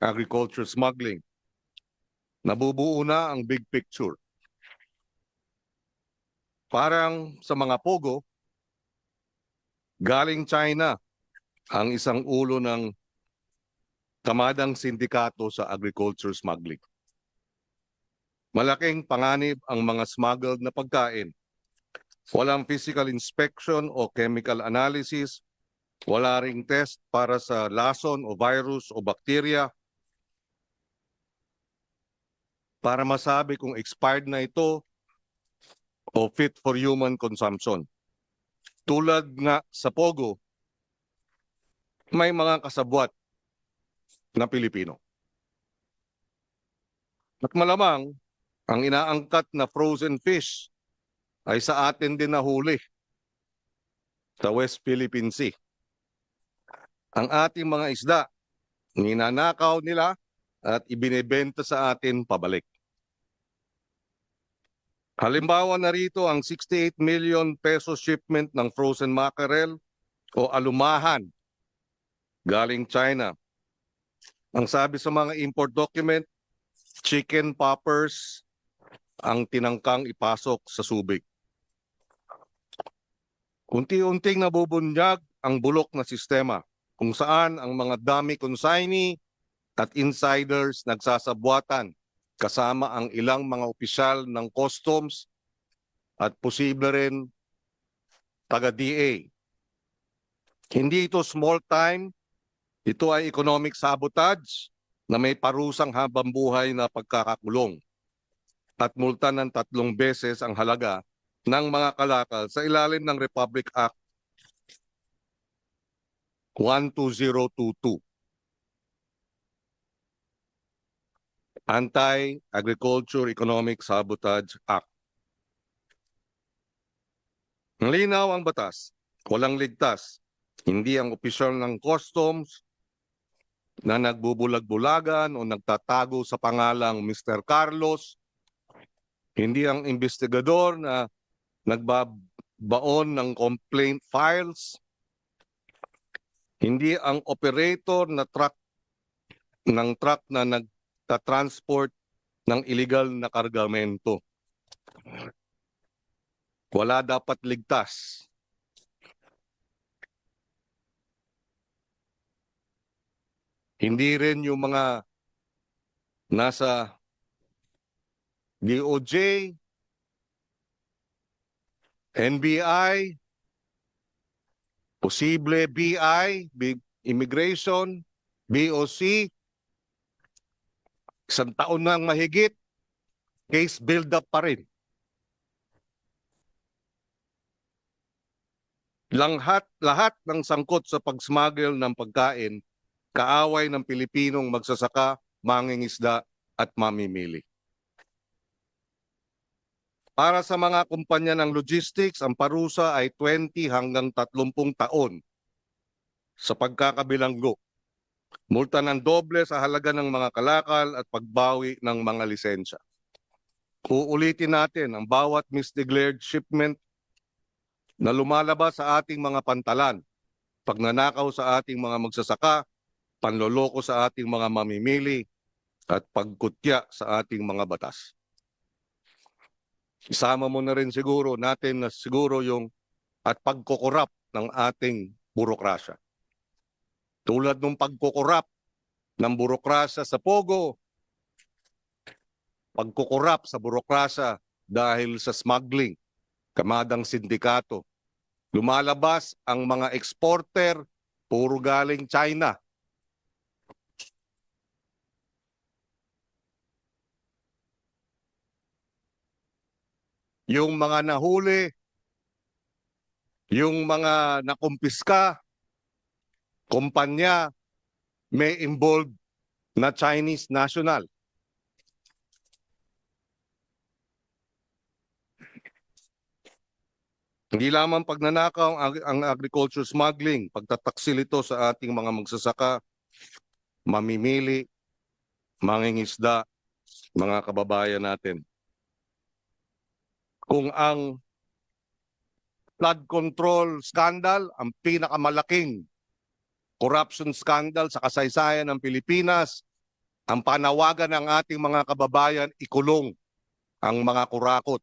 agriculture smuggling. Nabubuo na ang big picture. Parang sa mga pogo, galing China ang isang ulo ng kamadang sindikato sa agriculture smuggling. Malaking panganib ang mga smuggled na pagkain. Walang physical inspection o chemical analysis, wala ring test para sa lason o virus o bakterya para masabi kung expired na ito o fit for human consumption. Tulad nga sa Pogo, may mga kasabwat na Pilipino. At malamang, ang inaangkat na frozen fish ay sa atin din nahuli sa West Philippine Sea. Ang ating mga isda, ninanakaw nila at ibinebenta sa atin pabalik. Halimbawa na rito ang 68 million peso shipment ng frozen mackerel o alumahan galing China. Ang sabi sa mga import document, chicken poppers ang tinangkang ipasok sa subig. Unti-unting nabubunyag ang bulok na sistema kung saan ang mga dami consignee at insiders nagsasabwatan kasama ang ilang mga opisyal ng customs at posible rin taga-DA. Hindi ito small time, ito ay economic sabotage na may parusang habang buhay na pagkakakulong at multa ng tatlong beses ang halaga ng mga kalakal sa ilalim ng Republic Act 12022. Anti-Agriculture Economic Sabotage Act. Linaw ang batas, walang ligtas. Hindi ang opisyal ng customs na nagbubulag-bulagan o nagtatago sa pangalang Mr. Carlos. Hindi ang investigador na nagbabaon ng complaint files. Hindi ang operator na truck ng truck na nag transport ng illegal na kargamento. Wala dapat ligtas. Hindi rin yung mga nasa DOJ, NBI, posible BI, Immigration, BOC, isang taon nang mahigit, case build-up pa rin. Langhat, lahat ng sangkot sa pag-smuggle ng pagkain, kaaway ng Pilipinong magsasaka, mangingisda at mamimili. Para sa mga kumpanya ng logistics, ang parusa ay 20 hanggang 30 taon sa pagkakabilanggo. Multa ng doble sa halaga ng mga kalakal at pagbawi ng mga lisensya. Uulitin natin ang bawat misdeclared shipment na lumalabas sa ating mga pantalan, pagnanakaw sa ating mga magsasaka, panloloko sa ating mga mamimili, at pagkutya sa ating mga batas. Isama mo na rin siguro natin na siguro yung at pagkukurap ng ating burokrasya. Tulad ng pagkukurap ng burokrasya sa Pogo, pagkukurap sa burokrasya dahil sa smuggling, kamadang sindikato. Lumalabas ang mga exporter, puro galing China. Yung mga nahuli, yung mga nakumpiska, kumpanya may involved na Chinese national. Hindi lamang pagnanakaw ang, ang agriculture smuggling, pagtataksil ito sa ating mga magsasaka, mamimili, mangingisda, mga kababayan natin. Kung ang flood control scandal, ang pinakamalaking corruption scandal sa kasaysayan ng Pilipinas ang panawagan ng ating mga kababayan ikulong ang mga kurakot